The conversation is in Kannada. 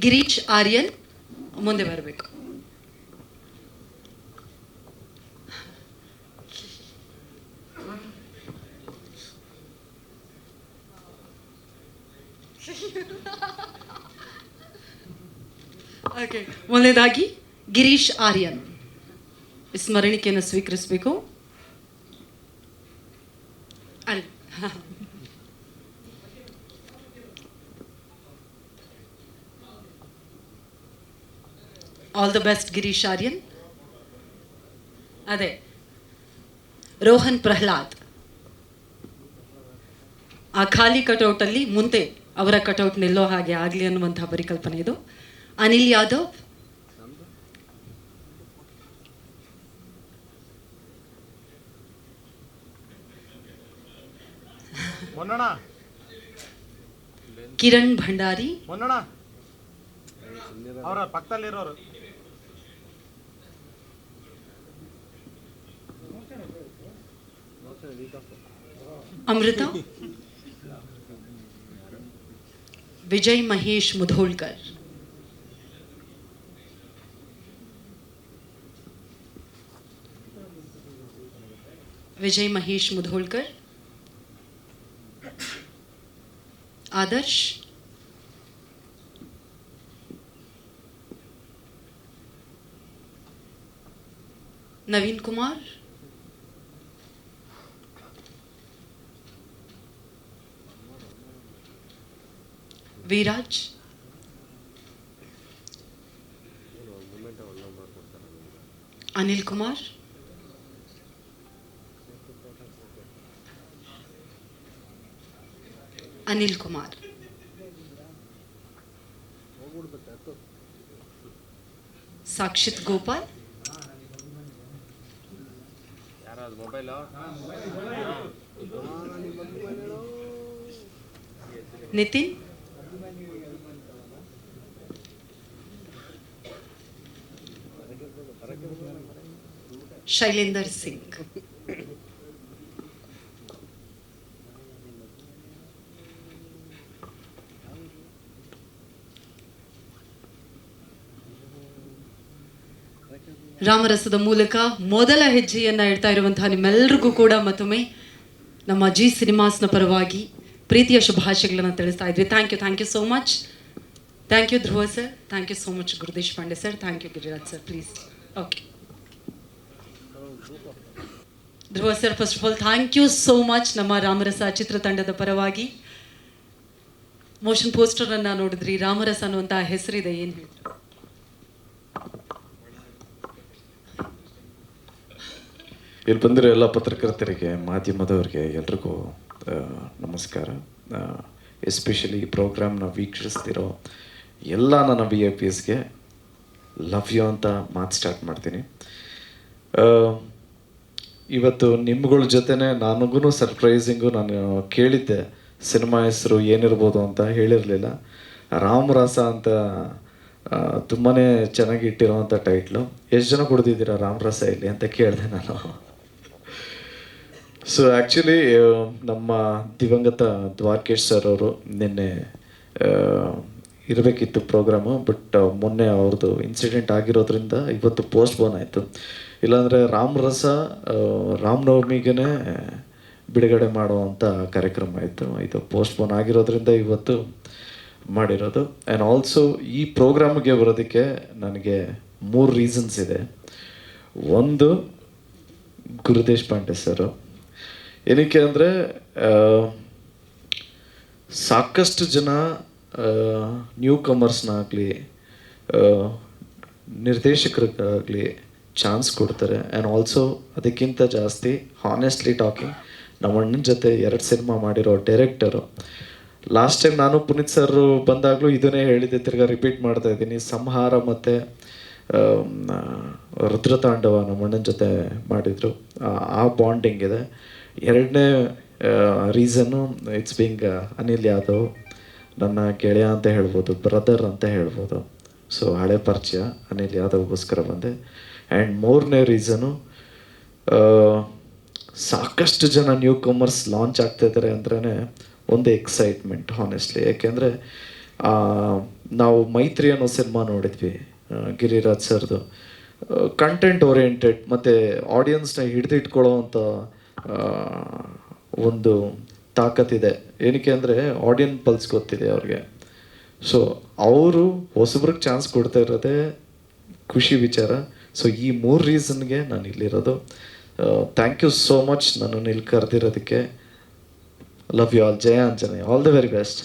ಗಿರೀಶ್ ಆರ್ಯನ್ ಮುಂದೆ ಬರಬೇಕು. ಓಕೆ ಮೊದಲನೇದಾಗಿ ಗಿರೀಶ್ ಆರ್ಯನ್. ಸ್ಮರಣಿಕೆಯನ್ನು ಸ್ವೀಕರಿಸಬೇಕು. ಅಲ್ಲಿ. All the best Girish Aryan ಅದೇ ರೋಹನ್ ಪ್ರಹ್ಲಾದ್ ಆ ಖಾಲಿ ಕಟೌಟಲ್ಲಿ ಮುಂದೆ ಅವರ ಕಟೌಟ್ ನಿಲ್ಲೋ ಹಾಗೆ ಆಗಲಿ ಅನ್ನುವಂತಹ ಪರಿಕಲ್ಪನೆ ಇದು. ಅನಿಲ್ ಯಾದವ್. ಕಿರಣ್ ಭಂಡಾರಿ. ಅವರ ಪಕ್ಕದಲ್ಲಿರೋರು. अमृता? विजय महेश मुधोलकर। विजय महेश मुधोलकर। आदर्श? नवीन कुमार? वीराज अनिल कुमार अनिल कुमार साक्षित गोपाल नितिन ಶೈಲೇಂದರ್ ಸಿಂಗ್. ರಾಮರಸದ ಮೂಲಕ ಮೊದಲ ಹೆಜ್ಜೆಯನ್ನ ಇಡ್ತಾ ಇರುವಂತಹ ನಿಮ್ಮೆಲ್ಲರಿಗೂ ಕೂಡ ಮತ್ತೊಮ್ಮೆ ನಮ್ಮ ಜಿ ಸಿನಿಮಾಸ್ನ ಪರವಾಗಿ ಪ್ರೀತಿಯ ಶುಭಾಶಯಗಳನ್ನು ತಿಳಿಸ್ತಾ ಇದ್ವಿ. Thank you thank you so much thank you Dhruva sir thank you so much Gurudesh Pande sir thank you Giriraj sir please okay Dhruva sir first of all thank you so much ನಮ್ಮ ರಾಮರಸ ಚಿತ್ರತಂಡದ ಪರವಾಗಿ. ಮೋಷನ್ ಪೋಸ್ಟರ್ ಅನ್ನ ನೋಡಿದ್ರಿ. ರಾಮರಸ ಅನ್ನುವಂಥ ಹೆಸರಿದೆ, ಏನು ಹೇಳಿದ್ರು ಇಲ್ಲಿ ಬಂದಿರೋ ಎಲ್ಲ ಪತ್ರಕರ್ತರಿಗೆ, ಮಾಧ್ಯಮದವರಿಗೆ ಎಲ್ರಿಗೂ ನಮಸ್ಕಾರ. ಎಸ್ಪೆಷಲಿ ಈ ಪ್ರೋಗ್ರಾಮ್ನ ವೀಕ್ಷಿಸ್ತಿರೋ ಎಲ್ಲ ನನ್ನ ಬಿ ಎ ಪಿ ಎಸ್ಗೆ ಲವ್ ಯು ಅಂತ ಮಾತು ಸ್ಟಾರ್ಟ್ ಮಾಡ್ತೀನಿ. ಇವತ್ತು ನಿಮ್ಗಳ ಜೊತೆನೆ ನನಗೂ ಸರ್ಪ್ರೈಸಿಂಗು ನಾನು ಕೇಳಿದ್ದೆ ಸಿನಿಮಾ ಹೆಸರು ಏನಿರ್ಬೋದು ಅಂತ ಹೇಳಿರಲಿಲ್ಲ. ರಾಮರಸ ಅಂತ ತುಂಬಾ ಚೆನ್ನಾಗಿ ಇಟ್ಟಿರೋವಂಥ ಟೈಟ್ಲು ಎಷ್ಟು ಜನ ಕೊಡ್ತಿದ್ದೀರಾ ರಾಮರಸ ಇಲ್ಲಿ ಅಂತ ಕೇಳಿದೆ ನಾನು. ಸೊ ಆ್ಯಕ್ಚುಲಿ ನಮ್ಮ ದಿವಂಗತ ದ್ವಾರಕೇಶ್ ಸರ್ ಅವರು ನಿನ್ನೆ ಇರಬೇಕಿತ್ತು ಪ್ರೋಗ್ರಾಮು ಬಟ್ ಮೊನ್ನೆ ಅವ್ರದ್ದು ಇನ್ಸಿಡೆಂಟ್ ಆಗಿರೋದ್ರಿಂದ ಇವತ್ತು ಪೋಸ್ಟ್ ಬೋನ್ ಆಯಿತು. ಇಲ್ಲಾಂದರೆ ರಾಮರಸ ರಾಮನವಮಿಗೆ ಬಿಡುಗಡೆ ಮಾಡುವಂಥ ಕಾರ್ಯಕ್ರಮ ಆಯಿತು ಇದು ಪೋಸ್ಟ್ ಬೋನ್ ಆಗಿರೋದ್ರಿಂದ ಇವತ್ತು ಮಾಡಿರೋದು. ಆ್ಯಂಡ್ ಆಲ್ಸೋ ಈ ಪ್ರೋಗ್ರಾಮ್ಗೆ ಬರೋದಕ್ಕೆ ನನಗೆ ಮೂರು ರೀಸನ್ಸ್ ಇದೆ. ಒಂದು, ಗುರುದೇಶ್ ಪಾಂಡೆ ಸರು ಏನಕ್ಕೆ ಅಂದರೆ ಸಾಕಷ್ಟು ಜನ ನ್ಯೂ ಕಮರ್ಸ್ನಾಗಲಿ ನಿರ್ದೇಶಕರಿಗಾಗಲಿ ಚಾನ್ಸ್ ಕೊಡ್ತಾರೆ. ಆ್ಯಂಡ್ ಆಲ್ಸೋ ಅದಕ್ಕಿಂತ ಜಾಸ್ತಿ ಹಾನೆಸ್ಟ್ಲಿ ಟಾಕಿಂಗ್ ನಮ್ಮ ಅಣ್ಣನ ಜೊತೆ ಎರಡು ಸಿನಿಮಾ ಮಾಡಿರೋ ಡೈರೆಕ್ಟರು ಲಾಸ್ಟ್ ಟೈಮ್ ನಾನು ಪುನೀತ್ ಸರ್ ಬಂದಾಗಲೂ ಇದನ್ನೇ ಹೇಳಿದ್ದೆ, ತಿರ್ಗಾ ರಿಪೀಟ್ ಮಾಡ್ತಾ ಇದ್ದೀನಿ. ಸಂಹಾರ ಮತ್ತು ರುದ್ರತಾಂಡವ ನಮ್ಮ ಅಣ್ಣನ ಜೊತೆ ಮಾಡಿದರು. ಆ ಬಾಂಡಿಂಗ್ ಇದೆ. ಎರಡನೇ reason it's being Anil Yadav ನನ್ನ ಗೆಳೆಯ ಅಂತ ಹೇಳ್ಬೋದು ಬ್ರದರ್ ಅಂತ ಹೇಳ್ಬೋದು. ಸೊ ಹಳೆ ಪರಿಚಯ, ಅನಿಲ್ ಯಾದವ್ಗೋಸ್ಕರ ಬಂದೆ. ಆ್ಯಂಡ್ ಮೂರನೇ ರೀಸನು ಸಾಕಷ್ಟು ಜನ ನ್ಯೂ ಕಮರ್ಸ್ ಲಾಂಚ್ ಆಗ್ತಾ ಇದ್ದಾರೆ ಅಂದ್ರೇ ಒಂದು ಎಕ್ಸೈಟ್ಮೆಂಟ್ ಹಾನೆಸ್ಟ್ಲಿ ಯಾಕೆಂದರೆ ನಾವು ಮೈತ್ರಿ ಅನ್ನೋ ಸಿನಿಮಾ ನೋಡಿದ್ವಿ ಗಿರಿರಾಜ್ ಸರ್ದು. ಕಂಟೆಂಟ್ ಓರಿಯೆಂಟೆಡ್ ಮತ್ತು ಆಡಿಯನ್ಸ್ನ ಹಿಡಿದಿಟ್ಕೊಳ್ಳೋ ಅಂಥ ಒಂದು ತಾಕತ್ತಿದೆ. ಏನಕ್ಕೆ ಅಂದರೆ ಆಡಿಯನ್ ಪಲ್ಸ್ ಗೊತ್ತಿದೆ ಅವ್ರಿಗೆ. ಸೊ ಅವರು ಹೊಸಬ್ರಿಗೆ ಚಾನ್ಸ್ ಕೊಡ್ತಾ ಇರೋದೇ ಖುಷಿ ವಿಚಾರ. ಸೊ ಈ ಮೂರು ರೀಸನ್ಗೆ ನಾನು ಇಲ್ಲಿರೋದು. ಥ್ಯಾಂಕ್ ಯು ಸೋ ಮಚ್ ನನ್ನನ್ನು ಇಲ್ಲಿ ಕರೆದಿರೋದಕ್ಕೆ. Love you all Jaya Anjaneya. All the very best